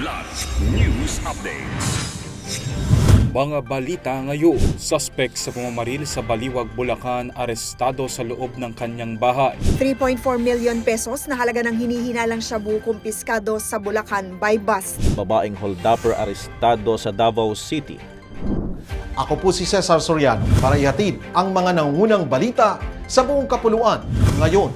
Kidlat News Updates. Mga balita ngayon, suspect sa pumamaril sa Baliwag, Bulacan, arestado sa loob ng kanyang bahay. 3.4 million pesos na halaga ng hinihinalang shabu kumpiskado sa Bulacan by bus. babaeng holdupper arestado sa Davao City. Ako po si Cesar Soriano para ihatid ang mga nangungunang balita sa buong kapuluan ngayon.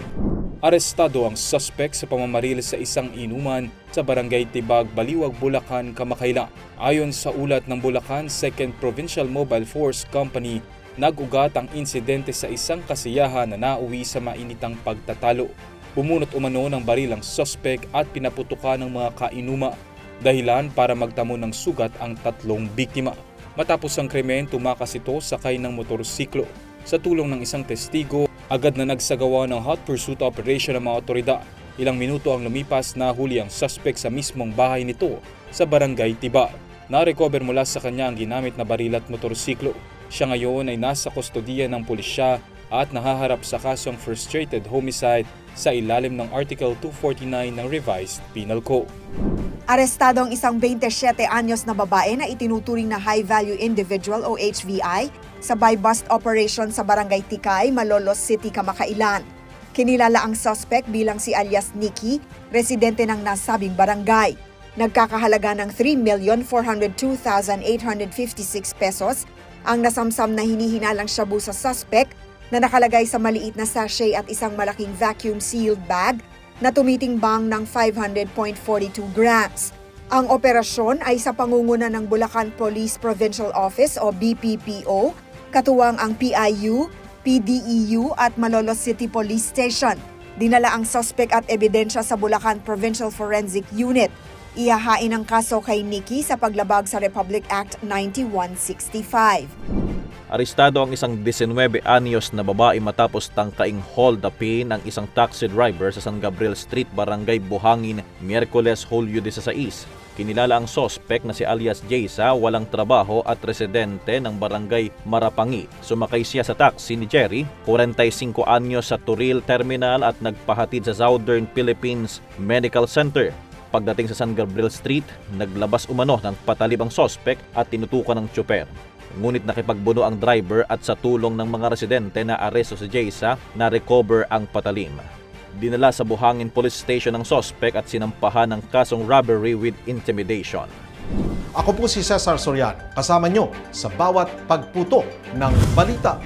Arestado ang suspect sa pamamaril sa isang inuman sa Barangay Tibag, Baliwag, Bulacan, Kamakailan. Ayon sa ulat ng Bulacan 2nd Provincial Mobile Force Company, nag-ugat ang insidente sa isang kasiyahan na nauwi sa mainitang pagtatalo. Bumunot umano ng baril ang suspect at pinaputukan ng mga kainuma. Dahilan para magtamo ng sugat ang tatlong biktima. Matapos ang krimen, tumakas ito sakay ng motorsiklo. Sa tulong ng isang testigo, agad na nagsagawa ng hot pursuit operation ng mga otoridad. Ilang minuto ang lumipas na huli ang suspect sa mismong bahay nito sa barangay Tiba. Na-recover mula sa kanya ang ginamit na baril at motorsiklo. Siya ngayon ay nasa kustodiya ng pulisya at nahaharap sa kasong frustrated homicide sa ilalim ng Article 249 ng Revised Penal Code. Arestado ang isang 27 anyos na babae na itinuturing na high-value individual o HVI sa buy-bust operation sa Barangay Tikay, Malolos City, Kamakailan. Kinilala ang suspect bilang si alias Nikki, residente ng nasabing barangay. Nagkakahalaga ng 3,402,856 pesos ang nasamsam na hinihinalang shabu sa suspect na nakalagay sa maliit na sachet at isang malaking vacuum-sealed bag na tumitimbang ng 500.42 grams. Ang operasyon ay sa pangunguna ng Bulacan Police Provincial Office o BPPO, katuwang ang PIU, PDEU at Malolos City Police Station. Dinala ang suspect at ebidensya sa Bulacan Provincial Forensic Unit. Ihahain ang kaso kay Nikki sa paglabag sa Republic Act 9165. Arestado ang isang 19 anyos na babae matapos tangkaing hold upin ng isang taxi driver sa San Gabriel Street, Barangay Buhangin, Miyerkules, Hulyo 16. Kinilala ang sospek na si alias Jaysa, walang trabaho at residente ng barangay Marapangi. Sumakay siya sa taxi ni Jerry, 45 anyos sa Turil Terminal at nagpahatid sa Southern Philippines Medical Center. Pagdating sa San Gabriel Street, naglabas umano ng patalib ang sospek at tinutukan ng tsuper. Ngunit nakipagbuno ang driver at sa tulong ng mga residente na aresto si Jaysa na recover ang patalim. Dinala sa Buhangin Police Station ang sospek at sinampahan ng kasong robbery with intimidation. Ako po si Cesar Soriano, kasama nyo sa bawat pagputo ng balita.